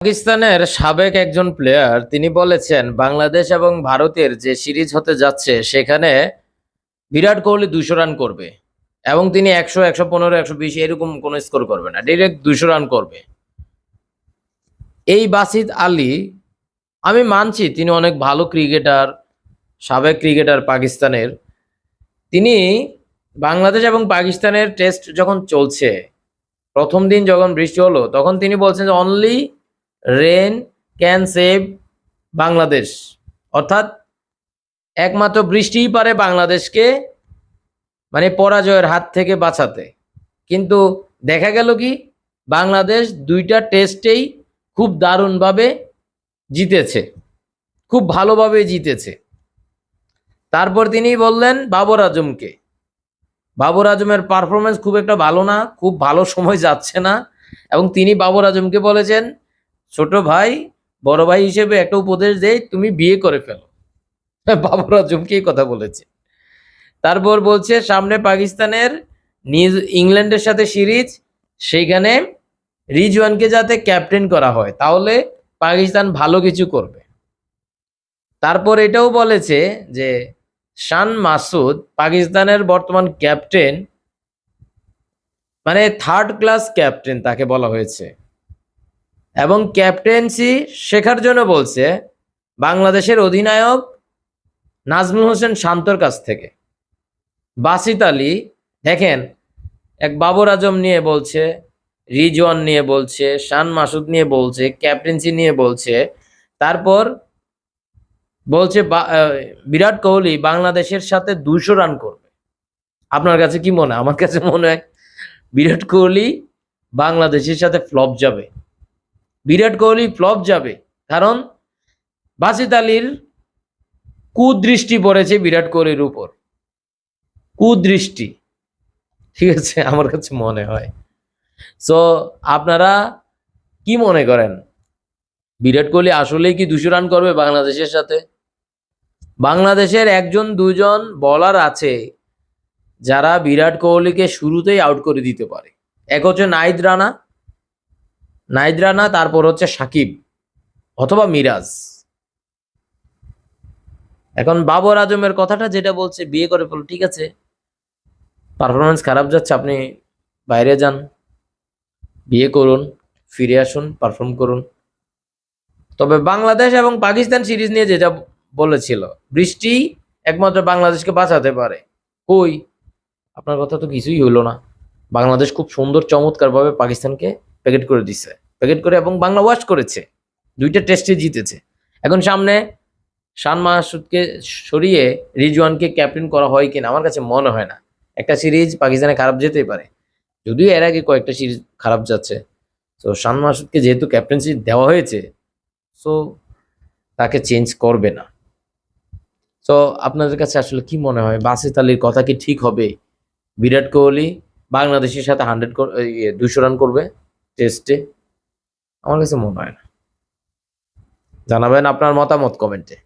পাকিস্তানের সাবেক একজন প্লেয়ার তিনি বলেছেন, বাংলাদেশ এবং ভারতের যে সিরিজ হতে যাচ্ছে, সেখানে বিরাট কোহলি দুশো রান করবে এবং তিনি একশো একশো পনেরো, একশো বিশ এরকম কোনো স্কোর করবে না ডিরেক্ট দুশো রান করবে। এই বাসিদ আলী, আমি মানছি তিনি অনেক ভালো ক্রিকেটার সাবেক ক্রিকেটার পাকিস্তানের। তিনি বাংলাদেশ এবং পাকিস্তানের টেস্ট যখন চলছে, প্রথম দিন যখন বৃষ্টি হলো, তখন তিনি বলছেন যে only rain can save Bangladesh. অর্থাৎ একমাত্র বৃষ্টিই পারে বাংলাদেশকে মানে পরাজয়ের হাত থেকে বাঁচাতে। কিন্তু দেখা গেল কি, বাংলাদেশ দুইটা টেস্টেই খুব দারুণভাবে জিতেছে। খুব ভালোভাবে জিতেছে। তারপর তিনি বললেন বাবর আজমকে। বাবর আজমের পারফরমেন্স খুব একটা ভালো না, খুব ভালো সময় যাচ্ছে না। এবং তিনি বাবর আজমকে বলেছেন ছোট ভাই, বড় ভাই হিসেবে একটা উপদেশ দেই, তুমি বিয়ে করে ফেলো। বাবর আজমকে এই কথা বলেছে। তারপর বলছে, সামনে পাকিস্তানের নিউজ ইংল্যান্ডের সাথে সিরিজ, সেইখানে রিজওয়ানকে যাতে ক্যাপ্টেন করা হয়, তাহলে পাকিস্তান ভালো কিছু করবে। তারপর এটাও বলেছে যে, শান মাসুদ পাকিস্তানের বর্তমান ক্যাপ্টেন মানে থার্ড ক্লাস ক্যাপ্টেন তাকে বলা হয়েছে। এবং ক্যাপ্টেন্সি শেখার জন্য বলছে বাংলাদেশের অধিনায়ক নাজমুল হোসেন শান্তর কাছ থেকে। বাসিত আলী, দেখেন, এক বাবর আজম নিয়ে বলছে, রিজওয়ান নিয়ে বলছে, শান মাসুদ নিয়ে বলছে, ক্যাপ্টেন্সি নিয়ে বলছে। তারপর বলছে বিরাট কোহলি বাংলাদেশের সাথে দুশো রান করবে। আপনার কাছে কি মনে আমার কাছে মনে হয় বিরাট কোহলি বাংলাদেশের সাথে ফ্লপ যাবে। বিরাট কোহলি ফ্লপ যাবে। কারণ বাসিত আলীর কুদৃষ্টি পড়েছে বিরাট কোহলির উপর। কুদৃষ্টি। ঠিক আছে, আমার কাছে মনে হয়। সো আপনারা কি মনে করেন? বিরাট কোহলি আসলেই কি দুশো রান করবে বাংলাদেশের সাথে? বাংলাদেশের একজন, দুজন বলার আছে যারা বিরাট কোহলিকে শুরুতেই আউট করে দিতে পারে। এক হচ্ছে নাইদ রানা নাইদ রানা তারপর হচ্ছে সাকিব অথবা মিরাজ। এখন বাবর আজমের কথাটা যেটা বলছে, বিয়ে করে ফেলো, ঠিক আছে। পারফরমেন্স খারাপ যাচ্ছে, আপনি বাইরে যান। বিয়ে করুন, ফিরে আসুন পারফর্ম করুন। তবে বাংলাদেশ এবং পাকিস্তান সিরিজ নিয়ে যেটা বলেছিল, বৃষ্টি একমাত্র বাংলাদেশকে বাঁচাতে পারে। কই? আপনার কথা তো কিছুই হইল না। বাংলাদেশ খুব সুন্দর, চমৎকারভাবে পাকিস্তানকে প্যাকেট করে দিছে। প্যাকেট করে এবং বাংলা ওয়াশ করেছে। দুইটা টেস্টে জিতেছে। এখন সামনে শান মাসুদকে সরিয়ে রিজওয়ানকে ক্যাপ্টেন করা হয় কিনা আমার কাছে মনে হয় না। একটা সিরিজ পাকিস্তানে খারাপ যেতেই পারে। যদিও এর আগে কয়েকটা সিরিজ খারাপ যাচ্ছে। তো শান মাসুদকে যেহেতু ক্যাপ্টেন্সি দেওয়া হয়েছে সো তাকে চেঞ্জ করবে না। তো আপনাদের কাছে আসলে কি মনে হয়? বাসিত আলীর কথা কি ঠিক হবে? বিরাট কোহলি বাংলাদেশের সাথে হান্ড্রেড দুশো রান করবে? টেস্টে আমার কাছে মনে হয় না। জানাবেন আপনার মতামত কমেন্টে